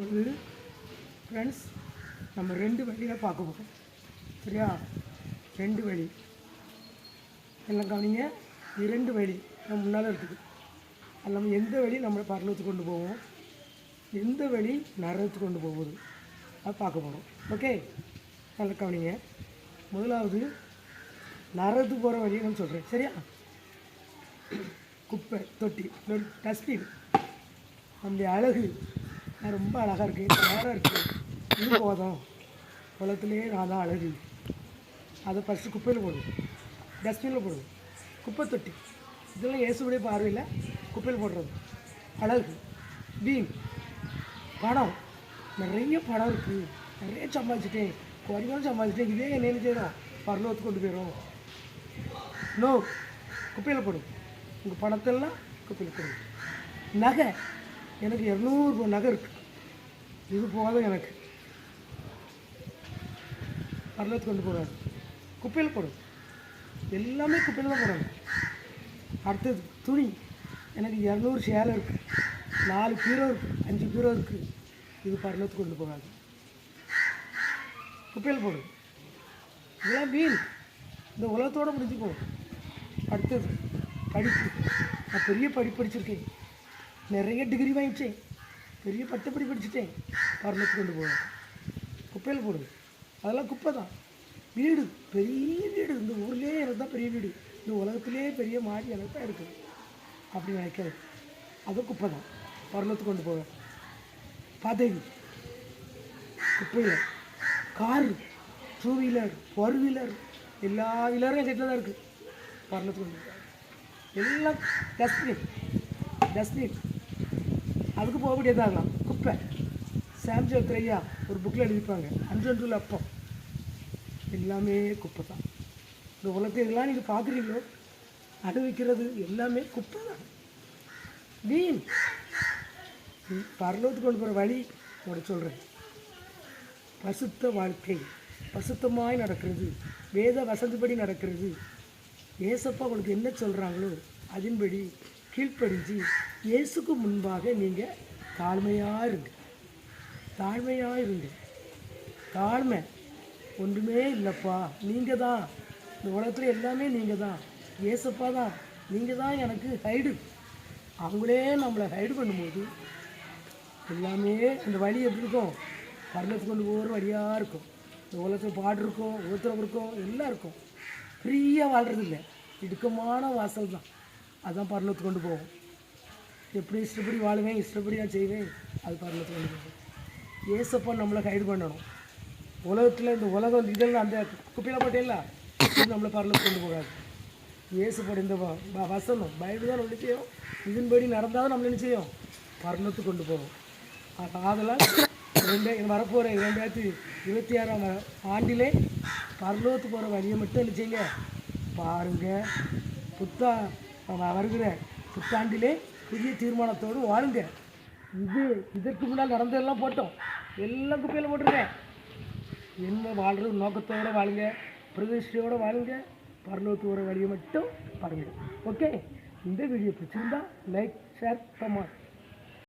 வந்து ஃப்ரெண்ட்ஸ் நம்ம ரெண்டு வழியில் பார்க்க போகிறோம் சரியா? ரெண்டு வழி. எல்லாம் கவனிங்க. இரண்டு வழி. நம்ம முன்னால் இருக்குது. அது நம்ம எந்த வழி நம்மளை பரலத்துக்கு கொண்டு போவோம் எந்த வழி நரகத்துக்கு கொண்டு போகுது? அது பார்க்க போகிறோம் ஓகே நல்லா கவனிங்க. முதலாவது நரகத்துக்கு போகிற வழியை நான் சொல்கிறேன் சரியா? குப்பை தொட்டி டஸ்ட்பின் நம்முடைய அழகு ரொம்ப அழகாக இருக்கேன். நேரம் இருக்குது இது போதும். குளத்துலேயே நான் தான் அழகு. அதை ஃபஸ்ட்டு குப்பையில் போடுவோம். டஸ்ட்பினில் போடுவோம். குப்பை தொட்டி. இதெல்லாம் இயேசுடைய பார்வையில் குப்பையில் போடுறது. அழகு. வீண். படம் நிறைய படம் இருக்குது நிறைய சம்பாதிச்சிட்டேன். குறைஞ்சாலும் சம்பாதிச்சிட்டேன். இதே என்ன செய்யணும் பரலோகத்துக்கு கொண்டு போயிடும் நோ குப்பையில் போடும். உங்கள் பணத்தெல்லாம் குப்பையில் போடும். நகை. எனக்கு இரநூறுபா நகை இருக்குது இது போதும் எனக்கு. பரலத்துக்கு கொண்டு போகிறாரு குப்பையில் போடும் எல்லாமே குப்பையில் தான் போடணும். அடுத்தது துணி. எனக்கு இரநூறு சேலை இருக்குது நாலு பீரோ இருக்குது அஞ்சு பீரோ இருக்குது இது பரலத்துக்கு கொண்டு போகாது. குப்பையில் போடும் இதெல்லாம் வீண். இந்த உலகத்தோடு முடிஞ்சு போகும். அடுத்தது படிப்பு. நான் பெரிய படிப்பு படிச்சிருக்கேன். நிறைய டிகிரி வாங்கிச்சேன். பெரிய பட்டுப்படி பிடிச்சிட்டேன். பரலத்துக்கு கொண்டு போவேன். குப்பையில் போடுது. அதெல்லாம் குப்பை தான். வீடு பெரிய வீடு. இந்த ஊர்லேயே எனக்கு தான் பெரிய வீடு. இந்த உலகத்திலே பெரிய மாடி எனக்கு தான் இருக்குது அப்படி நினைக்காது அது குப்பை தான். பரலத்துக்கு கொண்டு போவேன். பதவி குப்பையில். Car. Two wheeler four wheeler எல்லா வீலரும் என் கிட்ட தான் இருக்குது பரலத்துக்கு கொண்டு போவேன். எல்லாம் டஸ்ட்பின் டஸ்ட்பின் அதுக்கு போக முடியாதாகலாம் குப்பை. சாம்சங் திரையா ஒரு புக்கில் எழுதிப்பாங்க அஞ்சு அப்பம் எல்லாமே குப்பை தான் இந்த உலகத்தை இதெல்லாம் நீங்கள் பார்க்குறீங்களோ? அனுபவிக்கிறது எல்லாமே குப்பை தான் வீண் ம், பரலோகத்துக்கு கொண்டு போகிற வழி உங்களை சொல்கிறேன் பசுத்த வாழ்க்கை. பசுத்தமாய் நடக்கிறது. வேத வசந்தபடி நடக்கிறது. ஏசப்பா உங்களுக்கு என்ன சொல்கிறாங்களோ அதன்படி கீழ்ப்படிஞ்சு இயேசுக்கு முன்பாக நீங்கள் தாழ்மையாக இருங்க தாழ்மையாக இருங்க தாழ்மை ஒன்றுமே இல்லைப்பா நீங்கள் தான் இந்த உலகத்தில் எல்லாமே நீங்கள் தான் ஏசப்பா தான் நீங்கள் தான் எனக்கு ஹைடு அவங்களே நம்மளை ஹைடு பண்ணும்போது எல்லாமே அந்த வழி எப்படி இருக்கும்? பரலத்துக்கு கொண்டு போகிற வழியாக இருக்கும். இந்த உலகத்தில் பாடு இருக்கும் ஒருத்தரம் இருக்கும் எல்லாம் இருக்கும். ஃப்ரீயாக வாழ்கிறது இல்லை இடுக்கமான வாசல் தான் அதுதான் பரலத்துக்கு கொண்டு போவோம். எப்படி இஷ்டப்படி வாழுவேன் இஷ்டப்படி நான் செய்வேன் அது பரலத்துக்கு கொண்டு போவோம். ஏசப்பா நம்மளை கைது பண்ணணும். உலகத்தில் இந்த உலகம் இதெல்லாம் அந்த குப்பையில் போட்டேல்ல நம்மளை பரலத்துக்கு கொண்டு போகாது. ஏசப்பட இந்த வசனம் பைபிள் தான் நம்ம செய்யும் இதன்படி நடந்தால் தான் நம்மளை என்ன செய்யும் பரலத்துக்கு கொண்டு போவோம். ஆ- ஆதலால் ரெண்டு வரப்போகிற இரண்டாயிரத்தி இருபத்தி ஆறாம் ஆண்டிலே பரலோகத்துக்கு போகிற வழியை மட்டும் என்ன செய்யுங்க? பாருங்கள் புத்தா வருகிற புத்தாண்டிலே புதிய தீர்மானத்தோடு வாழுங்க. இது இதற்கு முன்னால் நடந்ததெல்லாம் போட்டோம். எல்லாம் குப்பையில் போட்டுருங்க என்ன வாழ்கிற நோக்கத்தோடு வாழுங்க. பிரதிஷ்டையோடு வாழுங்க. பரலோகத்து வர வழியை மட்டும் பாருங்கள் ஓகே இந்த வீடியோ பிடிச்சிருந்தா லைக் ஷேர் கமெண்ட்